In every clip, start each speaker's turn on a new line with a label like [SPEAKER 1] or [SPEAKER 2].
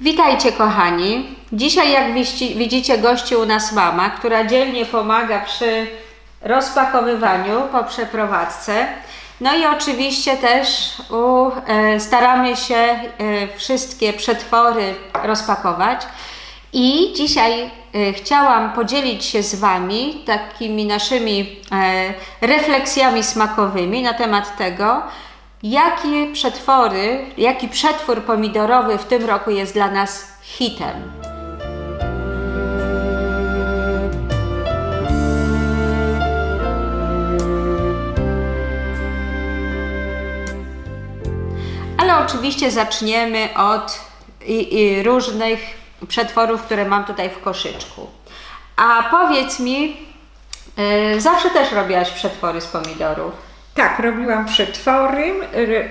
[SPEAKER 1] Witajcie kochani. Dzisiaj jak widzicie gości u nas mama, która dzielnie pomaga przy rozpakowywaniu po przeprowadzce. No i oczywiście też u, e, staramy się e, wszystkie przetwory rozpakować. I dzisiaj e, chciałam podzielić się z Wami takimi naszymi e, refleksjami smakowymi na temat tego, jakie przetwory, jaki przetwór pomidorowy w tym roku jest dla nas hitem. Ale oczywiście zaczniemy od i, i różnych przetworów, które mam tutaj w koszyczku. A powiedz mi, y, zawsze też robiłaś przetwory z pomidorów.
[SPEAKER 2] Tak, robiłam przetwory.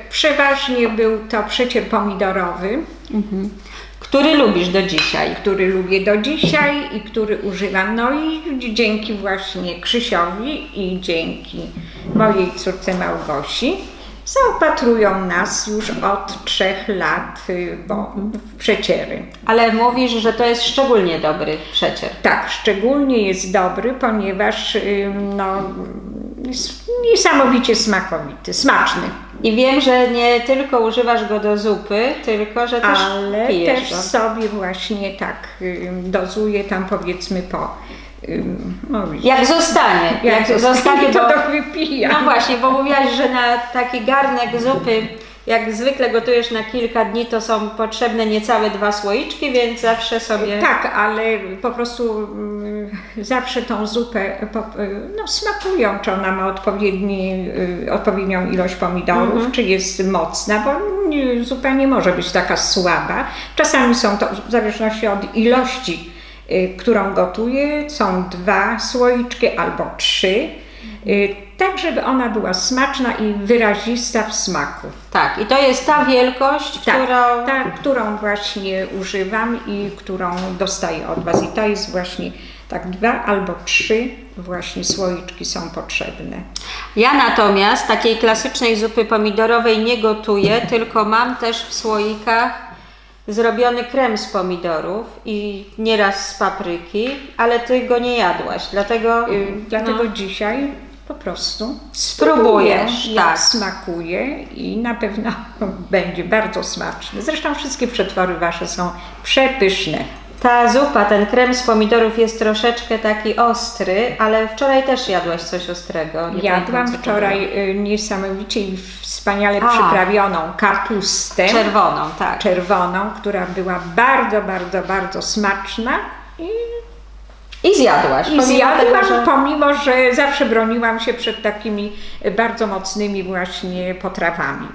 [SPEAKER 2] Przeważnie był to przecier pomidorowy,
[SPEAKER 1] Który lubisz do dzisiaj?
[SPEAKER 2] który lubię do dzisiaj i który używam. No i dzięki właśnie Krzysiowi i dzięki mojej córce Małgosi zaopatrują nas już od trzech lat y, bo, w przeciery.
[SPEAKER 1] Ale mówisz, że to jest szczególnie dobry przecier.
[SPEAKER 2] Tak, szczególnie jest dobry, ponieważ y, no, jest niesamowicie smakowity, smaczny.
[SPEAKER 1] I wiem, że nie tylko używasz go do zupy, tylko że też
[SPEAKER 2] ale
[SPEAKER 1] pijesz
[SPEAKER 2] też
[SPEAKER 1] go.
[SPEAKER 2] sobie właśnie tak ym, dozuję tam powiedzmy po. ym, no,
[SPEAKER 1] Jak zostanie, jak, zostanie,
[SPEAKER 2] to
[SPEAKER 1] bo,
[SPEAKER 2] wypijam.
[SPEAKER 1] no właśnie, bo mówiłaś, że na taki garnek zupy, jak zwykle gotujesz na kilka dni, to są potrzebne niecałe dwa słoiczki, więc zawsze sobie...
[SPEAKER 2] Tak, ale po prostu zawsze tą zupę no, smakują, czy ona ma odpowiedni, y, odpowiednią ilość pomidorów,
[SPEAKER 1] Mhm.
[SPEAKER 2] czy jest mocna, bo zupa nie może być taka słaba. Czasami są to, w zależności od ilości, y, którą gotuję, są dwa słoiczki albo trzy, y, tak żeby ona była smaczna i wyrazista w smaku.
[SPEAKER 1] Tak, i to jest ta wielkość,
[SPEAKER 2] Tak,
[SPEAKER 1] którą...
[SPEAKER 2] tak, którą właśnie używam i którą dostaję od Was. I to jest właśnie tak dwa albo trzy właśnie słoiczki są potrzebne.
[SPEAKER 1] Ja natomiast takiej klasycznej zupy pomidorowej nie gotuję, tylko mam też w słoikach zrobiony krem z pomidorów i nieraz z papryki, ale ty go nie jadłaś, dlatego,
[SPEAKER 2] Y, Dlatego
[SPEAKER 1] no,
[SPEAKER 2] dzisiaj po prostu
[SPEAKER 1] Spróbujesz,
[SPEAKER 2] spróbuję,
[SPEAKER 1] tak.
[SPEAKER 2] smakuje i na pewno będzie bardzo smaczny. Zresztą wszystkie przetwory Wasze są przepyszne.
[SPEAKER 1] Ta zupa, ten krem z pomidorów jest troszeczkę taki ostry, ale wczoraj też jadłaś coś ostrego. nie
[SPEAKER 2] Jadłam
[SPEAKER 1] pamiętam, co
[SPEAKER 2] wczoraj y, niesamowicie i wspaniale
[SPEAKER 1] A.
[SPEAKER 2] przyprawioną kapustę.
[SPEAKER 1] Czerwoną, tak.
[SPEAKER 2] czerwoną, która była bardzo, bardzo, bardzo smaczna i,
[SPEAKER 1] I zjadłaś.
[SPEAKER 2] i
[SPEAKER 1] pomimo
[SPEAKER 2] zjadłam,
[SPEAKER 1] tego, że-
[SPEAKER 2] pomimo że zawsze broniłam się przed takimi bardzo mocnymi właśnie potrawami.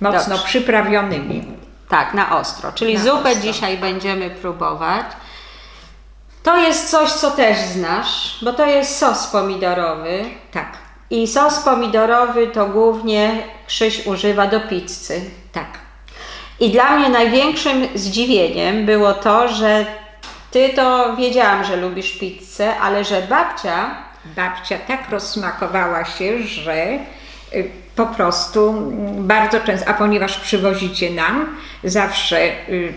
[SPEAKER 2] Mocno
[SPEAKER 1] Dobrze.
[SPEAKER 2] przyprawionymi.
[SPEAKER 1] Tak, na ostro. Czyli
[SPEAKER 2] Na
[SPEAKER 1] zupę
[SPEAKER 2] ostro.
[SPEAKER 1] dzisiaj będziemy próbować. To jest coś, co też znasz, bo to jest sos pomidorowy.
[SPEAKER 2] Tak,
[SPEAKER 1] I sos pomidorowy to głównie Krzyś używa do pizzy.
[SPEAKER 2] tak.
[SPEAKER 1] I dla mnie największym zdziwieniem było to, że ty to wiedziałam, że lubisz pizzę, ale że babcia
[SPEAKER 2] Babcia tak rozsmakowała się, że po prostu mm, bardzo często, a ponieważ przywozicie nam zawsze y,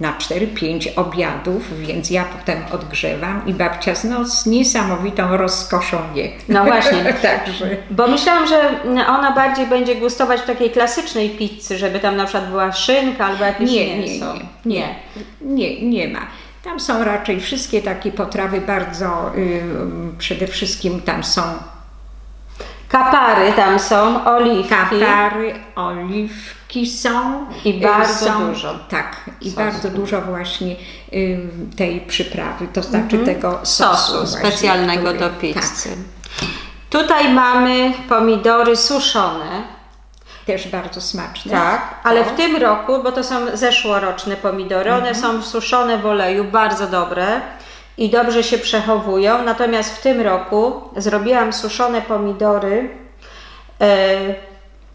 [SPEAKER 2] na 4-5 obiadów, więc ja potem odgrzewam i babcia z, no, z niesamowitą rozkoszą je.
[SPEAKER 1] No właśnie.
[SPEAKER 2] Także
[SPEAKER 1] Bo myślałam, że ona bardziej będzie gustować w takiej klasycznej pizzy, żeby tam na przykład była szynka albo jakieś
[SPEAKER 2] nie, nie,
[SPEAKER 1] mięso.
[SPEAKER 2] nie, nie, nie, nie ma. Tam są raczej wszystkie takie potrawy bardzo, y, przede wszystkim tam są
[SPEAKER 1] Kapary tam są, oliwki.
[SPEAKER 2] Kapary, oliwki są.
[SPEAKER 1] I
[SPEAKER 2] y,
[SPEAKER 1] bardzo
[SPEAKER 2] są,
[SPEAKER 1] dużo
[SPEAKER 2] Tak, i
[SPEAKER 1] sosu.
[SPEAKER 2] bardzo dużo właśnie y, tej przyprawy, to znaczy tego sosu,
[SPEAKER 1] Mhm. sosu
[SPEAKER 2] właśnie,
[SPEAKER 1] specjalnego
[SPEAKER 2] który-
[SPEAKER 1] do pizzy. Tutaj mamy pomidory suszone,
[SPEAKER 2] Tak, też bardzo smaczne.
[SPEAKER 1] tak, ale
[SPEAKER 2] O,
[SPEAKER 1] w tym roku, bo to są zeszłoroczne pomidory, one
[SPEAKER 2] Mhm.
[SPEAKER 1] są suszone w oleju, bardzo dobre i dobrze się przechowują. Natomiast w tym roku zrobiłam suszone pomidory e,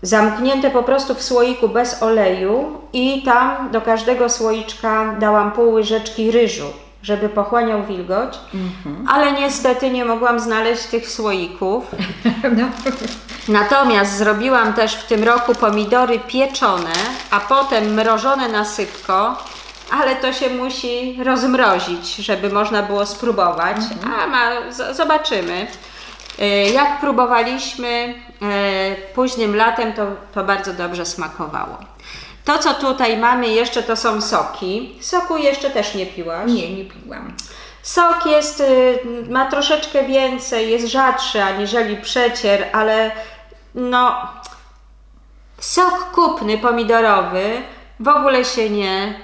[SPEAKER 1] zamknięte po prostu w słoiku bez oleju i tam do każdego słoiczka dałam pół łyżeczki ryżu, żeby pochłaniał wilgoć,
[SPEAKER 2] Mhm.
[SPEAKER 1] ale niestety nie mogłam znaleźć tych słoików.
[SPEAKER 2] No,
[SPEAKER 1] Natomiast zrobiłam też w tym roku pomidory pieczone, a potem mrożone na sypko ale to się musi rozmrozić, żeby można było spróbować. A ma, z, zobaczymy. E, Jak próbowaliśmy e, późnym latem, to, to bardzo dobrze smakowało. To, co tutaj mamy jeszcze, to są soki. Soku jeszcze też nie piłaś?
[SPEAKER 2] Nie, nie piłam.
[SPEAKER 1] Sok jest, y, ma troszeczkę więcej, jest rzadszy aniżeli przecier, ale no, sok kupny pomidorowy w ogóle się nie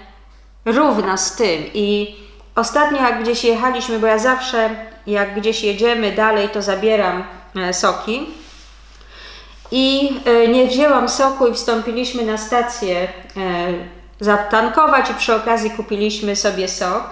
[SPEAKER 1] równa z tym. I ostatnio jak gdzieś jechaliśmy, bo ja zawsze jak gdzieś jedziemy dalej, to zabieram e, soki. I e, nie wzięłam soku i wstąpiliśmy na stację e, zatankować i przy okazji kupiliśmy sobie sok.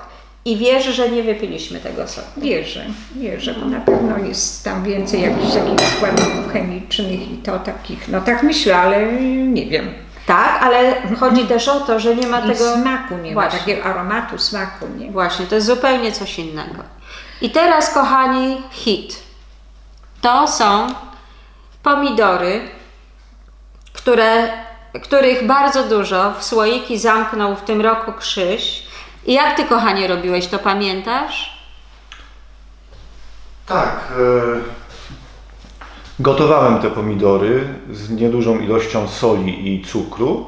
[SPEAKER 1] I wierzę, że nie wypiliśmy tego soku.
[SPEAKER 2] Wierzę, wierzę, bo na pewno jest tam więcej jakichś takich składników chemicznych i to takich, no tak myślę, ale nie wiem.
[SPEAKER 1] Tak, ale chodzi też o to, że nie ma
[SPEAKER 2] I
[SPEAKER 1] tego
[SPEAKER 2] smaku nie
[SPEAKER 1] Właśnie.
[SPEAKER 2] ma, takiego aromatu, smaku nie ma.
[SPEAKER 1] Właśnie, to jest zupełnie coś innego. I teraz, kochani, hit. To są pomidory, które, których bardzo dużo w słoiki zamknął w tym roku Krzyś. I jak ty, kochanie, robiłeś, to pamiętasz?
[SPEAKER 3] Tak. E, gotowałem te pomidory z niedużą ilością soli i cukru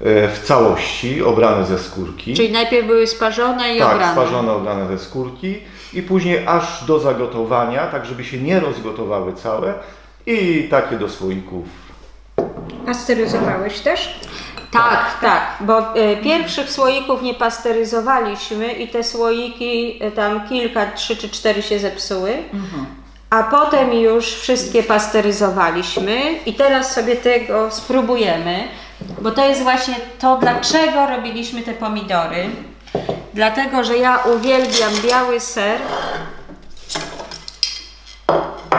[SPEAKER 3] e, w całości, obrane ze skórki.
[SPEAKER 1] Czyli najpierw były sparzone i
[SPEAKER 3] tak,
[SPEAKER 1] obrane.
[SPEAKER 3] sparzone, obrane ze skórki i później aż do zagotowania, tak żeby się nie rozgotowały całe i takie do słoików.
[SPEAKER 2] Pasteryzowałeś też?
[SPEAKER 1] Tak, tak, bo e, pierwszych słoików nie pasteryzowaliśmy i te słoiki e, tam kilka, trzy czy cztery się zepsuły. A potem już wszystkie pasteryzowaliśmy i teraz sobie tego spróbujemy, bo to jest właśnie to, dlaczego robiliśmy te pomidory. Dlatego, że ja uwielbiam biały ser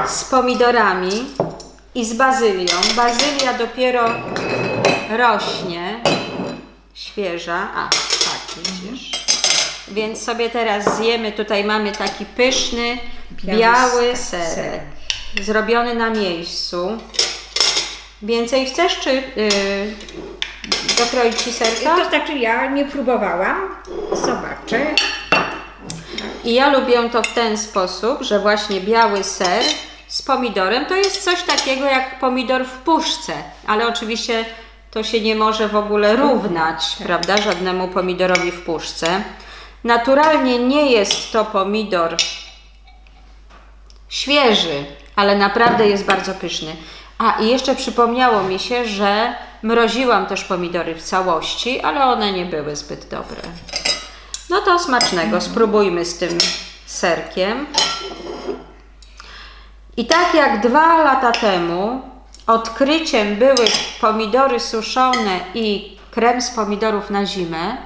[SPEAKER 1] z pomidorami i z bazylią. Bazylia dopiero rośnie, świeża. A, tak, widzisz. Więc sobie teraz zjemy. Tutaj mamy taki pyszny, biały,
[SPEAKER 2] Biały
[SPEAKER 1] serek,
[SPEAKER 2] serek.
[SPEAKER 1] zrobiony na miejscu. Więcej chcesz, czy yy, dokroić Ci serka?
[SPEAKER 2] To znaczy ja nie próbowałam, zobaczę.
[SPEAKER 1] I ja lubię to w ten sposób, że właśnie biały ser z pomidorem to jest coś takiego jak pomidor w puszce, ale oczywiście to się nie może w ogóle równać, prawda, żadnemu pomidorowi w puszce. Naturalnie nie jest to pomidor świeży, ale naprawdę jest bardzo pyszny. A i jeszcze przypomniało mi się, że mroziłam też pomidory w całości, ale one nie były zbyt dobre. No to smacznego, spróbujmy z tym serkiem. I tak jak dwa lata temu odkryciem były pomidory suszone i krem z pomidorów na zimę,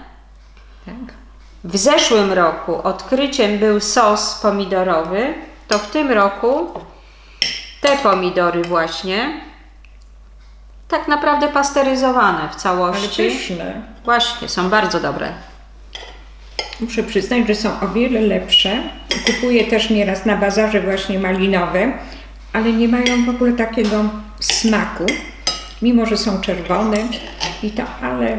[SPEAKER 2] Tak.
[SPEAKER 1] W zeszłym roku odkryciem był sos pomidorowy, to w tym roku te pomidory właśnie tak naprawdę pasteryzowane w
[SPEAKER 2] Ale
[SPEAKER 1] całości.
[SPEAKER 2] pyszne.
[SPEAKER 1] Właśnie, są bardzo dobre.
[SPEAKER 2] Muszę przyznać, że są o wiele lepsze. Kupuję też nieraz na bazarze właśnie malinowe, ale nie mają w ogóle takiego smaku, mimo że są czerwone i to, ale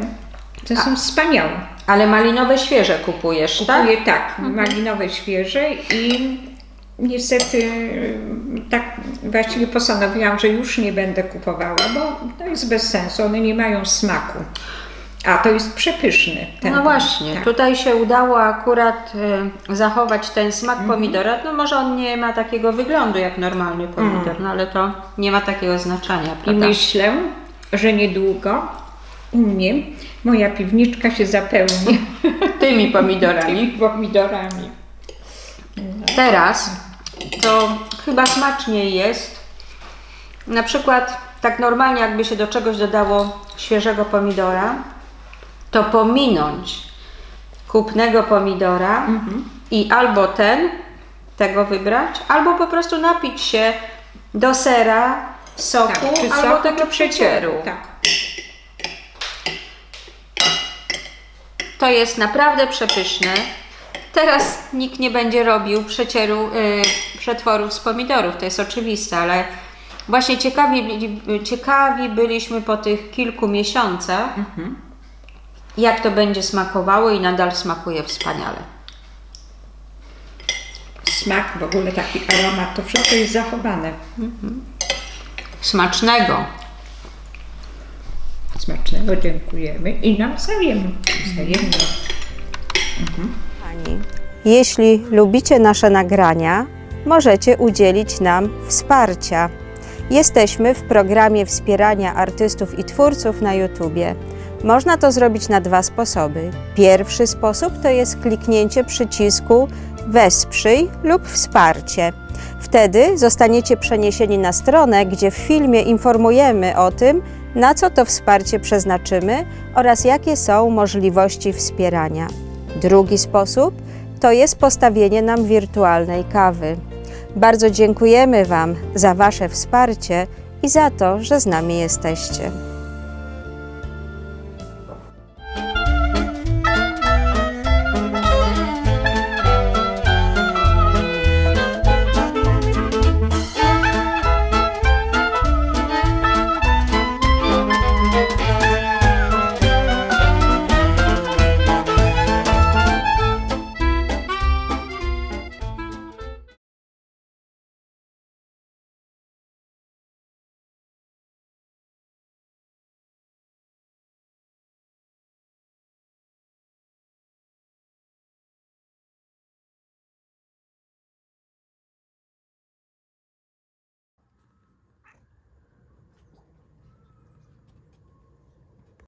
[SPEAKER 2] to są wspaniałe.
[SPEAKER 1] Ale malinowe świeże kupujesz, tak?
[SPEAKER 2] Kupuję tak, malinowe świeże i niestety y, tak właściwie postanowiłam, że już nie będę kupowała, bo to jest bez sensu, one nie mają smaku. A to jest przepyszny ten.
[SPEAKER 1] No właśnie,
[SPEAKER 2] tak.
[SPEAKER 1] tutaj się udało akurat e, zachować ten smak pomidora. No może on nie ma takiego wyglądu jak normalny pomidor, no ale to nie ma takiego znaczenia,
[SPEAKER 2] I
[SPEAKER 1] prawda?
[SPEAKER 2] myślę, że niedługo u mnie moja piwniczka się zapełni
[SPEAKER 1] Tymi pomidorami.
[SPEAKER 2] pomidorami.
[SPEAKER 1] Teraz to chyba smaczniej jest. Na przykład tak normalnie jakby się do czegoś dodało świeżego pomidora, to pominąć kupnego pomidora i albo ten, tego wybrać, albo po prostu napić się do sera, soku,
[SPEAKER 2] Tak,
[SPEAKER 1] albo
[SPEAKER 2] soku,
[SPEAKER 1] tego przecieru.
[SPEAKER 2] Tak.
[SPEAKER 1] To jest naprawdę przepyszne. Teraz nikt nie będzie robił przecieru, y, przetworów z pomidorów, to jest oczywiste, ale właśnie ciekawi, ciekawi byliśmy po tych kilku miesiącach,
[SPEAKER 4] jak to będzie smakowało i nadal smakuje wspaniale.
[SPEAKER 2] Smak, w ogóle taki aromat, to wszystko jest zachowane.
[SPEAKER 4] Smacznego!
[SPEAKER 2] Smacznego dziękujemy i nawzajem. Wzajemnie.
[SPEAKER 1] Kochani, Jeśli lubicie nasze nagrania, możecie udzielić nam wsparcia. Jesteśmy w programie wspierania artystów i twórców na YouTubie. Można to zrobić na dwa sposoby. Pierwszy sposób to jest kliknięcie przycisku Wesprzyj lub Wsparcie. Wtedy zostaniecie przeniesieni na stronę, gdzie w filmie informujemy o tym, na co to wsparcie przeznaczymy oraz jakie są możliwości wspierania. Drugi sposób to jest postawienie nam wirtualnej kawy. Bardzo dziękujemy Wam za Wasze wsparcie i za to, że z nami jesteście.